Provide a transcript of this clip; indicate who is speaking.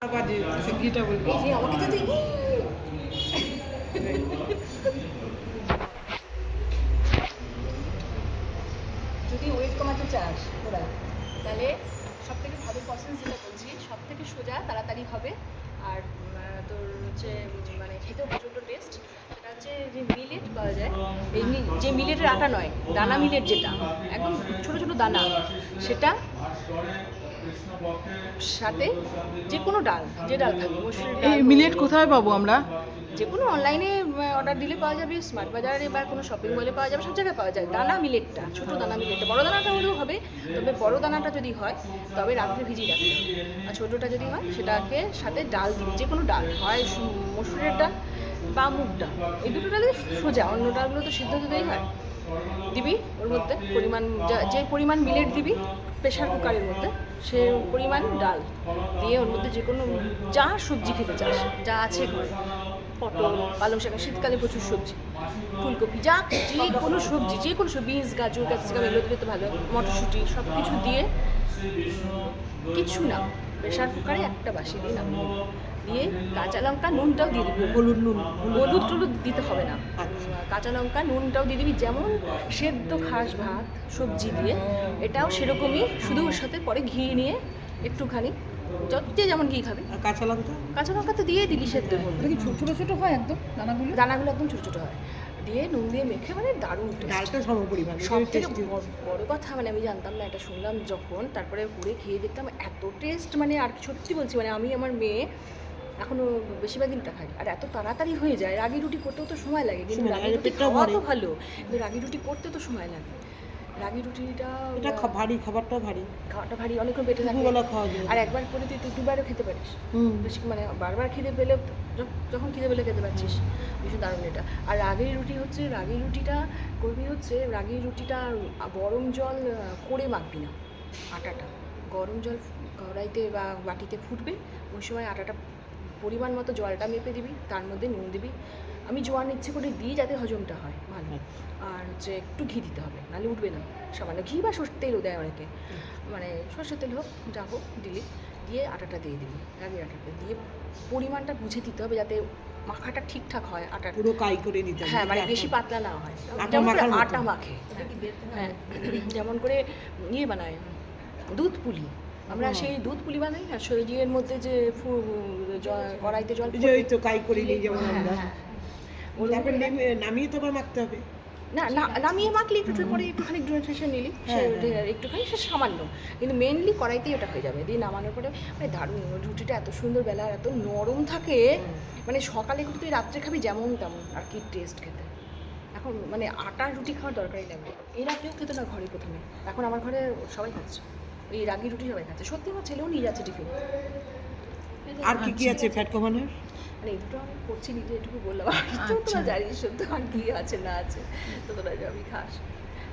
Speaker 1: যদি ওয়েট কমাতে চাস তোরা তাহলে সব থেকে ভালো প্রসেস যেটা বলছি সব থেকে সোজা তাড়াতাড়ি হবে। আর তোর হচ্ছে মানে খেতেও প্রচণ্ড টেস্ট সেটা হচ্ছে যে মিলেট পাওয়া যায়। এই যে মিলেটের আটা নয়, দানা মিলেট যেটা, একদম ছোটো ছোটো দানা, সেটা সাথে যে কোনো ডাল যে ডাল থাকবে মসুরের
Speaker 2: এই মিলেট কোথায় পাবো আমরা?
Speaker 1: যে কোনো অনলাইনে অর্ডার দিলে পাওয়া যাবে স্মার্ট বাজারে বা কোনো শপিং মলে পাওয়া যাবে সব জায়গায় পাওয়া যায়। দানা মিলেটটা ছোটো দানা মিলেটটা। বড় দানাটা হলেও হবে তবে বড় দানাটা যদি হয় তবে রাত্রে ভিজিয়ে রাখতে হবে। আর ছোটোটা যদি হয় সেটাকে সাথে ডাল দিবি যে কোনো ডাল হয় মসুরের ডাল বা মুগ ডাল। এই দুটো ডালে সোজা অন্য ডালগুলো তো সিদ্ধ দিতেই হয়। দিবি ওর মধ্যে? পরিমাণ যা- পরিমাণ মিলেট দিবি প্রেশার কুকারের মধ্যে, সে পরিমাণ ডাল দিয়ে ওর মধ্যে যে কোনো যা সবজি খেতে চাস, যা আছে ঘরে। পটল, পালং শাক শীতকালে প্রচুর সবজি। ফুলকপি, যা যে কোনো সবজি, যে কোনো সবজি, বিনস, গাজর, ক্যাপসিকাম, এগুলো দিলে তো ভালো মটরশুঁটি সব কিছু দিয়ে কিছু না। প্রেশার কুকারে একটা বাসি দিয়ে নামিয়ে। দিয়ে কাঁচা লঙ্কা নুনটাও দিয়ে দিবি।
Speaker 2: হলুদ নুন।
Speaker 1: হলুদ টলুদ দিতে হবে না।
Speaker 2: আচ্ছা।
Speaker 1: কাঁচা লঙ্কা নুনটাও দিয়ে দিবি যেমন সেদ্ধ খাস ভাত সবজি দিয়ে। এটাও সেরকমই শুধু ওর সাথে পরে ঘি নিয়ে একটুখানি যত যে যেমন ঘি খাবে।
Speaker 2: আর কাঁচা লঙ্কা?
Speaker 1: কাঁচা লঙ্কা তো দিয়ে দিবি সেদ্ধ। মধ্যে
Speaker 3: কি ছোট ছোট ছোট হয় একদম? দানাগুলো?
Speaker 1: দানাগুলো একদম ছোটো ছোটো হয়। দিয়ে নুন দিয়ে মেখে মানে দারুণ
Speaker 2: ডালটা সম পরিমাণ
Speaker 1: সব থেকে বড় কথা মানে আমি জানতাম না এটা শুনলাম যখন তারপরে করে খেয়ে দেখতাম এত টেস্ট মানে আর কি সত্যি বলছি মানে আমি আমার মেয়ে এখনও বেশিরভাগ দিনটা খাই আর এত তাড়াতাড়ি হয়ে যায় রাগি রুটি করতেও তো সময় লাগে। কিন্তু রাগি রুটি খাওয়া তো ভালো কিন্তু রাগি রুটি করতে তো সময় লাগে। রাগি রুটিটা
Speaker 2: এটা ভারী খাবারটা ভারী।
Speaker 1: খাওয়াটা ভারী অনেকক্ষণ পেটে থাকে।
Speaker 2: দুবেলা খাওয়া যায়।
Speaker 1: আর একবার করে তুই তুই দুবারও খেতে পারিস। বেশি মানে বারবার খিদে পেলে যখন খিদে পেলে খেতে পারছিস। ভীষণ দারুণ এটা। আর রাগির রুটি হচ্ছে রাগি রুটিটা করবি হচ্ছে রাগি রুটিটা গরম জল করে মাখবি না। আটাটা। গরম জল কড়াইতে বা বাটিতে ফুটবে। ওই সময় আটাটা পরিমাণ মতো জলটা মেপে দিবি তার মধ্যে নুন দিবি। আমি জোয়ান ইচ্ছে করে দিই যাতে হজমটা হয় ভালো। আর হচ্ছে একটু ঘি দিতে হবে নাহলে উঠবে না। সামান্য ঘি বা সর্ষের তেলও দেয় অনেকে। মানে সর্ষের তেল হোক যা হোক দিলি দিয়ে আটাটা দিয়ে দিবি রাগির আটাটা। দিয়ে পরিমাণটা বুঝে দিতে হবে যাতে মাখাটা ঠিকঠাক হয় আটা
Speaker 2: পুরো কাই করে নিতে হবে
Speaker 1: হ্যাঁ মানে বেশি পাতলা না হয়।
Speaker 2: আটা।
Speaker 1: আটা মাখে। হ্যাঁ যেমন করে ইয়ে বানায় দুধ পুলি। আমরা সেই দুধ পুলি বানাই না সবজির মধ্যে যে কড়াইতে জল
Speaker 2: যে ওই তো কাই করে নিই যেমন
Speaker 1: হ্যাঁ,
Speaker 2: আমরা।
Speaker 1: হ্যাঁ।
Speaker 2: তারপর নামিয়ে তো আবার মাখতে হবে।
Speaker 1: না না নামিয়ে মাখলি একটু পরে একটুখানি ড্রেসে নিলি
Speaker 2: হ্যাঁ, হ্যাঁ।
Speaker 1: একটুখানি সে সামান্য। কিন্তু মেনলি কড়াইতেই ওটা হয়ে যাবে। দিয়ে নামানোর পরে মানে দারুণ রুটিটা এত সুন্দর বেলা আর এত নরম থাকে। মানে সকালে একটু তুই রাত্রে খাবি যেমন তেমন আর কি টেস্ট খেতে। এখন মানে আটার রুটি খাওয়ার দরকারই লাগবে এরা কেউ খেতো না ঘরে প্রথমে। এখন আমার ঘরে সবাই খাচ্ছে। এই রাগি রুটি সবাই খাচ্ছে। সত্যি আমার ছেলেও নিয়ে যাচ্ছে টিফিন।
Speaker 2: আর কি কি আছে ফ্যাট কমানোর?
Speaker 1: মানে এইটুকু আমি করছি নিজে এটুকু বললাম। আর তো তোরা জানিস তো আর কি আছে না আছে। তো তোরা যাবি খাস।